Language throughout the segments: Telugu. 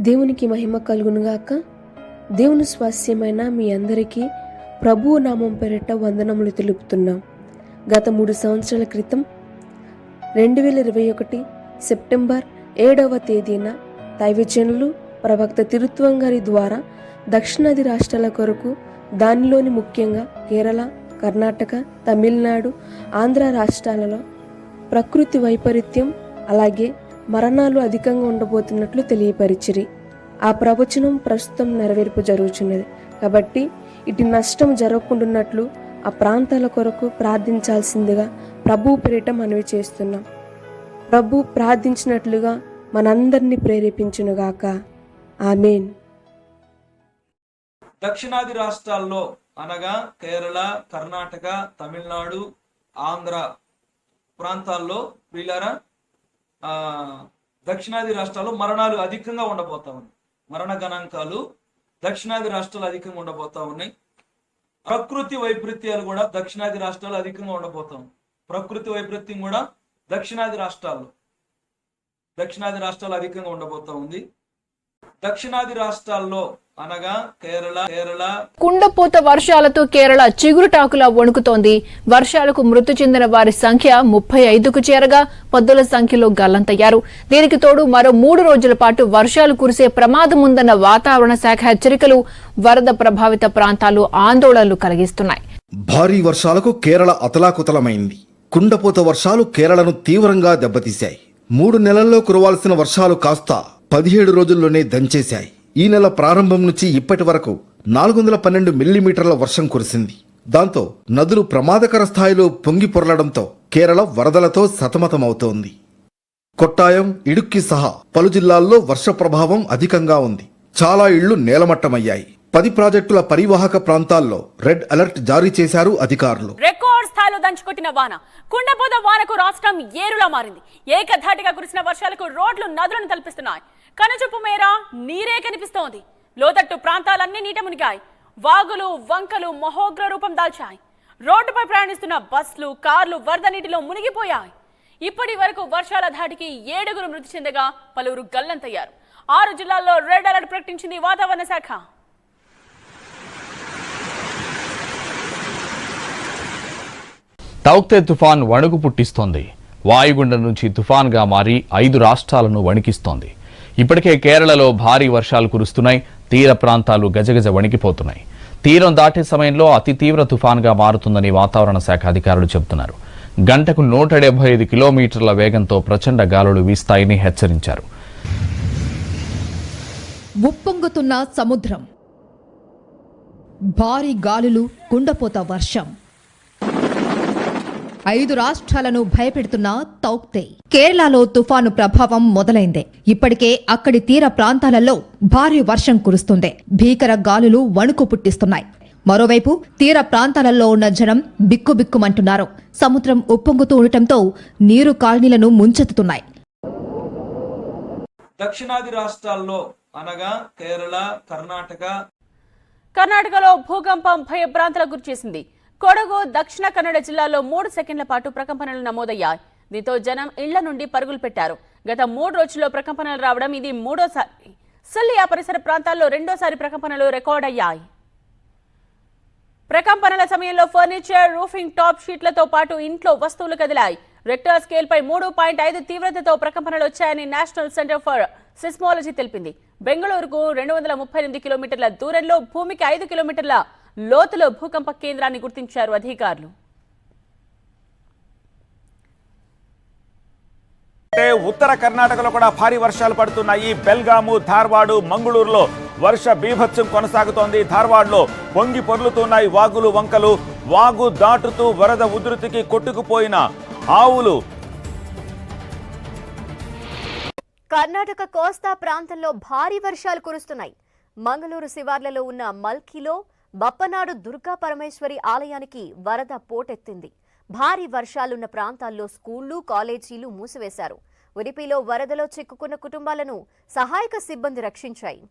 దేవునికి మహిమ కలుగునుగాక. దేవుని స్వాస్యమైన మీ అందరికీ ప్రభువు నామం పేరిట వందనములు తెలుపుతున్నాం. గత మూడు సంవత్సరాల క్రితం రెండు వేల ఇరవై ఒకటి సెప్టెంబర్ ఏడవ తేదీన దైవజనులు ప్రవక్త తిరుత్వం గారి ద్వారా దక్షిణాది రాష్ట్రాల కొరకు దానిలోని ముఖ్యంగా కేరళ కర్ణాటక తమిళనాడు ఆంధ్ర రాష్ట్రాలలో ప్రకృతి వైపరీత్యం అలాగే మరణాలు అధికంగా ఉండబోతున్నట్లు తెలియపరిచిరి. ఆ ప్రవచనం ప్రస్తుతం నెరవేర్పు జరుగుతున్నది కాబట్టి ఇటు నష్టం జరగకుండాన్నట్లు ఆ ప్రాంతాల కొరకు ప్రార్థించాల్సిందిగా ప్రభు పేరిట మనవి చేస్తున్నాం. ప్రభు ప్రార్థించినట్లుగా మనందరినీ ప్రేరేపించునుగాక. ఆమెన్. దక్షిణాది రాష్ట్రాల్లో అనగా కేరళ కర్ణాటక తమిళనాడు ఆంధ్ర ప్రాంతాల్లో వీళ్ళారా? దక్షిణాది రాష్ట్రాల్లో మరణాలు అధికంగా ఉండబోతా ఉంది. మరణ గణాంకాలు దక్షిణాది రాష్ట్రాలు అధికంగా ఉండబోతా ఉన్నాయి. ప్రకృతి వైపరీత్యాలు కూడా దక్షిణాది రాష్ట్రాలు అధికంగా ఉండబోతాం ప్రకృతి వైపరీత్యం కూడా దక్షిణాది రాష్ట్రాల్లో దక్షిణాది రాష్ట్రాలు అధికంగా ఉండబోతా ఉంది. దక్షిణాది రాష్ట్రాల్లో అనగా కేరళ కేరళ కుండపోత వర్షాలతో కేరళ చిగురుటాకులా వణుకుతోంది. వర్షాలకు మృతి చెందిన వారి సంఖ్య ముప్పై ఐదుకు చేరగా పద్దుల సంఖ్యలో గల్లంతయ్యారు. దీనికి తోడు మరో మూడు రోజుల పాటు వర్షాలు కురిసే ప్రమాదం ఉందన్న వాతావరణ శాఖ హెచ్చరికలు వరద ప్రభావిత ప్రాంతాలు ఆందోళనలు కలిగిస్తున్నాయి. భారీ వర్షాలకు కేరళ అతలాకుతలమైంది. కుండపోత వర్షాలు కేరళను తీవ్రంగా దెబ్బతీశాయి. మూడు నెలల్లో కురవాల్సిన వర్షాలు కాస్త పదిహేడు రోజుల్లోనే దంచేశాయి. ఈ నెల ప్రారంభం నుంచి ఇప్పటి వరకు నాలుగు వందల పన్నెండు మిల్లీమీటర్ల వర్షం కురిసింది. దాంతో నదులు ప్రమాదకర స్థాయిలో పొంగి పొరలడంతో కేరళ వరదలతో సతమతమవుతోంది. కొట్టాయం ఇడుక్కి సహా పలు జిల్లాల్లో వర్ష ప్రభావం అధికంగా ఉంది. చాలా ఇళ్ళు నేలమట్టమయ్యాయి. పది ప్రాజెక్టుల పరివాహక ప్రాంతాల్లో రెడ్ అలర్ట్ జారీ చేశారు అధికారులు. రికార్డ్ స్థాయిలో దంచుకొట్టిన వాన. కుండపోత వానకు రాష్ట్రం ఏరులా మారింది. ఏకధాటిగా కురిసిన వర్షాలకు రోడ్లు నదులను తలపిస్తున్నాయి. కనుచూపు మేర నీరే కనిపిస్తోంది. లోతట్టు ప్రాంతాలన్నీ నీట మునిగాయి. వాగులు వంకలు మహోగ్ర రూపం దాల్చాయి. రోడ్డుపై ప్రయాణిస్తున్న బస్సులు కార్లు వరద నీటిలో మునిగిపోయాయి. ఇప్పటి వరకు వర్షాల ధాటికి ఏడుగురు మృతి చెందగా పలువురు గల్లంతయ్యారు. ఆరు జిల్లాల్లో రెడ్ అలర్ట్ ప్రకటించింది వాతావరణ శాఖ. తౌక్తే తుఫాన్ వణుకు పుట్టిస్తోంది. వాయుగుండం నుంచి తుఫాన్గా మారి ఐదు రాష్ట్రాలను వణికిస్తోంది. ఇప్పటికే కేరళలో భారీ వర్షాలు కురుస్తున్నాయి. తీర ప్రాంతాలు గజగజ వణికిపోతున్నాయి. తీరం దాటే సమయంలో అతి తీవ్ర తుఫాన్గా మారుతుందని వాతావరణ శాఖ అధికారులు చెబుతున్నారు. గంటకు నూట డెబ్బై ఐదు కిలోమీటర్ల వేగంతో ప్రచండ గాలులు వీస్తాయని హెచ్చరించారు. ఉప్పొంగుతున్న సముద్రం. భారీ గాలులు కుండపోత వర్షం. ఐదు రాష్ట్రాలను భయపెడుతున్న తౌక్తే. కేరళలో తుఫాను ప్రభావం మొదలైంది. ఇప్పటికే అక్కడి తీర ప్రాంతాలలో భారీ వర్షం కురుస్తుంది. భీకర గాలులు వణుకు పుట్టిస్తున్నాయి. మరోవైపు తీర ప్రాంతాలలో ఉన్న జనం బిక్కుబిక్కుమంటున్నారు. సముద్రం ఉప్పొంగుతూ ఉండటంతో నీరు కాలనీలను ముంచెత్తుతున్నాయి. దక్షిణాది రాష్ట్రాల్లో అనగా కేరళ కర్ణాటక కర్ణాటకలో భూకంపం భయభ్రాంతులకు గురిచేసింది. కొడగు దక్షిణ కన్నడ జిల్లాలో మూడు సెకండ్ల పాటు ప్రకంపనలు నమోదయ్యాయి. దీంతో జనం ఇళ్ళ నుండి పరుగులు పెట్టారు. గత మూడు రోజుల్లో ప్రకంపనలు రావడం ఇది మూడోసారి. సల్లియా పరిసర ప్రాంతాల్లో రెండోసారి ప్రకంపనలు రికార్డ్ అయ్యాయి ప్రకంపనల సమయంలో ఫర్నిచర్ రూఫింగ్ టాప్ షీట్లతో పాటు ఇంట్లో వస్తువులు కదిలాయి. రెక్టర్ స్కేల్ పై మూడు పాయింట్ ఐదు తీవ్రతతో ప్రకంపనలు వచ్చాయని నేషనల్ సెంటర్ ఫర్ సిస్మాలజీ తెలిపింది. బెంగళూరుకు రెండు వందల ముప్పై ఎనిమిది కిలోమీటర్ల దూరంలో భూమికి ఐదు కిలోమీటర్ల లోతులో భూకంప కేంద్రాన్ని గుర్తించారు అధికారులు. అంటే ఉత్తర కర్ణాటకలో కూడా భారీ వర్షాలు పడుతున్నాయి. బెల్గాము ధార్వాడు మంగళూరులో వర్ష బీభత్సం కొనసాగుతోంది. ధార్వాడ్లో పొంగి పొర్లుతున్నాయి వాగులు వంకలు. వాగు దాటుతూ వరద ఉధృతికి కొట్టుకుపోయిన ఆవులు. కర్ణాటక కోస్తా ప్రాంతంలో భారీ వర్షాలు కురుస్తున్నాయి. మంగళూరు శివార్లలో ఉన్న మల్కిలో బప్పనాడు దుర్గా పరమేశ్వరి ఆలయానికి వరద పోటెత్తింది. భారీ వర్షాలున్న ప్రాంతాల్లో స్కూళ్ళు కాలేజీలు మూసివేశారు. ఉడిపిలో వరదలో చిక్కుకున్న కుటుంబాలను సహాయక సిబ్బంది రక్షించాయి.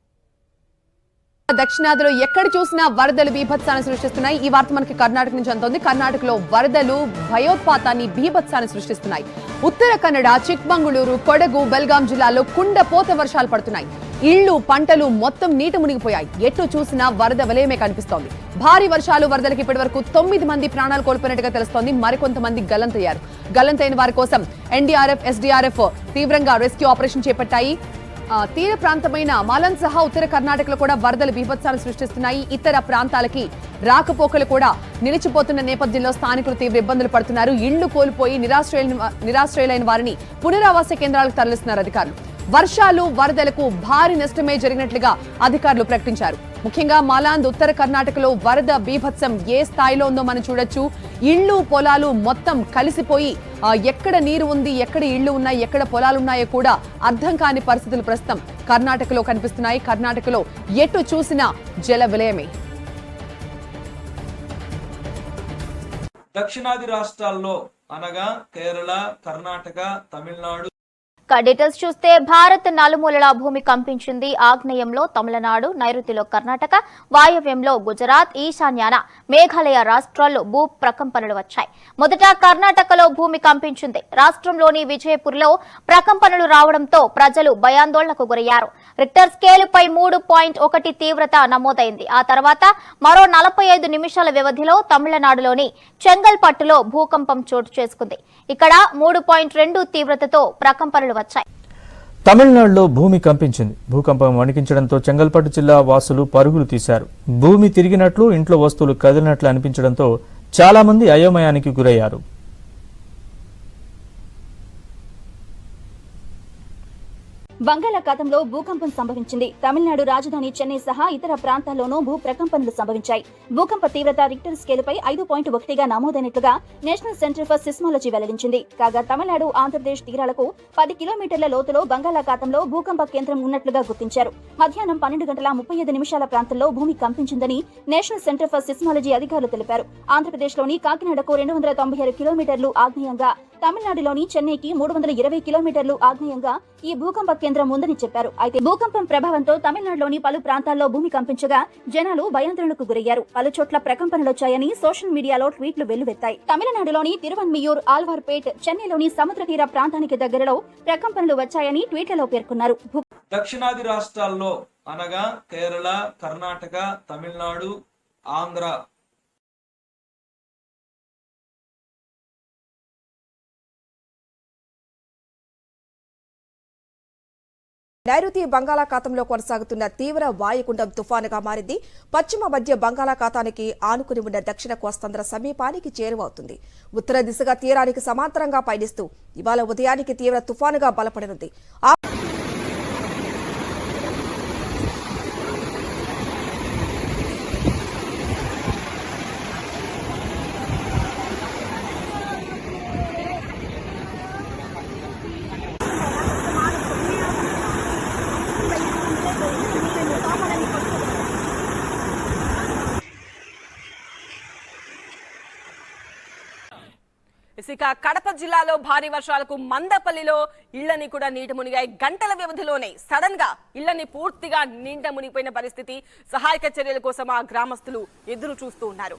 దక్షిణాదిలో ఎక్కడ చూసినా వరదలు బీభత్సాన్ని సృష్టిస్తున్నాయి. ఈ వార్త మనకి కర్ణాటక నుంచి అందుతోంది. కర్ణాటకలో వరదలు భయోత్పాతాన్ని బీభత్సాన్ని సృష్టిస్తున్నాయి. ఉత్తర కన్నడ చిక్మంగళూరు కొడగు బెల్గాం జిల్లాలో కుండపోత వర్షాలు పడుతున్నాయి. ఇళ్ళు పంటలు మొత్తం నీట మునిగిపోయాయి. ఎటు చూసినా వరద వలయమే కనిపిస్తోంది. భారీ వర్షాలు వరదలకి ఇప్పటి వరకు తొమ్మిది మంది ప్రాణాలు కోల్పోయినట్టుగా తెలుస్తోంది. మరికొంతమంది గల్లంతయ్యారు గల్లంతైన వారి కోసం ఎన్డీఆర్ఎఫ్ ఎస్డీఆర్ఎఫ్ తీవ్రంగా రెస్క్యూ ఆపరేషన్ చేపట్టాయి. తీర ప్రాంతమైన మలన్ సహా ఉత్తర కర్ణాటకలో కూడా వరదలు బీభత్సాలు సృష్టిస్తున్నాయి. ఇతర ప్రాంతాలకి రాకపోకలు కూడా నిలిచిపోతున్న నేపథ్యంలో స్థానికులు తీవ్ర ఇబ్బందులు పడుతున్నారు. ఇళ్ళు కోల్పోయి నిరాశ్రయ నిరాశ్రయులైన వారిని పునరావాస కేంద్రాలకు తరలిస్తున్నారు అధికారులు. వర్షాలు వరదలకు భారీ నష్టమే జరిగినట్లుగా అధికారులు ప్రకటించారు. ముఖ్యంగా మాలాంద్ ఉత్తర కర్ణాటకలో వరద బీభత్సం ఏ స్థాయిలో ఉందో మనం చూడొచ్చు. ఇళ్ళు పొలాలు మొత్తం కలిసిపోయి ఎక్కడ నీరు ఉంది ఎక్కడ ఇళ్ళు ఉన్నాయి ఎక్కడ పొలాలు ఉన్నాయో కూడా అర్థం కాని పరిస్థితులు ప్రస్తుతం కర్ణాటకలో కనిపిస్తున్నాయి. కర్ణాటకలో ఎటు చూసినా జల విలయమే. దక్షిణాది రాష్ట్రాల్లో అనగా కేరళ కర్ణాటక తమిళనాడు డీటెయిల్స్ చూస్తే భారత్ నలుమూలలా భూమి కంపించింది. ఆగ్నేయంలో తమిళనాడు నైరుతిలో కర్ణాటక వాయవ్యంలో గుజరాత్ ఈశాన్యాన మేఘాలయ రాష్ట్రాల్లో భూ ప్రకంపనలు వచ్చాయి. మొదట కర్ణాటకలో భూమి కంపించింది. రాష్ట్రంలోని విజయపూర్లో ప్రకంపనలు రావడంతో ప్రజలు భయాందోళనకు గురయ్యారు. రిక్టర్ స్కేలుపై మూడు పాయింట్ ఒకటి తీవ్రత నమోదైంది. ఆ తర్వాత మరో నలభై ఐదు నిమిషాల వ్యవధిలో తమిళనాడులోని చెంగల్పట్టులో భూకంపం చోటు చేసుకుంది. ఇక్కడ మూడు పాయింట్ రెండు తీవ్రతతో ప్రకంపనలు వచ్చాయి తమిళనాడులో భూమి కంపించింది. భూకంపం వణికించడంతో చెంగల్పట్టు జిల్లా వాసులు పరుగులు తీశారు. భూమి తిరిగినట్లు ఇంట్లో వస్తువులు కదిలినట్లు అనిపించడంతో చాలా మంది అయోమయానికి గురయ్యారు. బంగాళాఖాతంలో భూకంపం సంభవించింది. తమిళనాడు రాజధాని చెన్నై సహా ఇతర ప్రాంతాల్లోనూ భూ ప్రకంపనలు సంభవించాయి. భూకంప తీవ్రత రిక్టర్ స్కేలుపై ఐదు పాయింట్ ఒకటిగా నమోదైనట్లుగా నేషనల్ సెంటర్ ఫర్ సిస్మాలజీ వెల్లడించింది. కాగా తమిళనాడు ఆంధ్రప్రదేశ్ తీరాలకు పది కిలోమీటర్ల లోతులో బంగాళాఖాతంలో భూకంప కేంద్రం ఉన్నట్లుగా గుర్తించారు. మధ్యాహ్నం పన్నెండు గంటల ముప్పై ఐదు నిమిషాల ప్రాంతంలో భూమి కంపించిందని నేషనల్ సెంటర్ ఫర్ సిస్మాలజీ అధికారులు తెలిపారు. ఆంధ్రప్రదేశ్లోని కాకినాడకు రెండు వందల తొంభై ఆరు కిలోమీటర్లు ఆగ్నేయంగా తమిళనాడులోని చెన్నైకి మూడు వందల ఇరవై కిలోమీటర్లు ఆగ్నేయంగా ఈ భూకంప కేంద్రం ఉందని చెప్పారు. అయితే భూకంపం ప్రభావంతో తమిళనాడులోని పలు ప్రాంతాల్లో భూమి కంపించగా జనాలు భయాందోళనకు గురయ్యారు. పలు చోట్ల ప్రకంపనలొచ్చాయని సోషల్ మీడియాలో ట్వీట్లు వెల్లువెత్తాయి. తమిళనాడులోని తిరువన్మియూర్ ఆల్వార్పేట్ చెన్నైలోని సముద్ర తీర ప్రాంతానికి దగ్గరలో ప్రకంపనలు వచ్చాయని ట్వీట్లలో పేర్కొన్నారు. దక్షిణాది రాష్ట్రాల్లో అనగా కేరళ కర్ణాటక తమిళనాడు ఆంధ్ర నైరుతి బంగాళాఖాతంలో కొనసాగుతున్న తీవ్ర వాయుగుండం తుఫానుగా మారింది. పశ్చిమ మధ్య బంగాళాఖాతానికి ఆనుకుని ఉన్న దక్షిణ కోస్తాంధ్ర సమీపానికి చేరువవుతుంది. ఉత్తర దిశగా తీరానికి సమాంతరంగా పయనిస్తూ ఇవాళ ఉదయానికి తీవ్ర తుఫానుగా బలపడనుంది. ఇక కడప జిల్లాలో భారీ వర్షాలకు మందపల్లిలో ఇళ్ళని కూడా నీట మునిగాయి. గంటల వ్యవధిలోనే సడన్గా ఇళ్ళని పూర్తిగా నీట మునిగిపోయిన పరిస్థితి. సహాయక చర్యల కోసం ఆ గ్రామస్తులు ఎదురు చూస్తూ ఉన్నారు.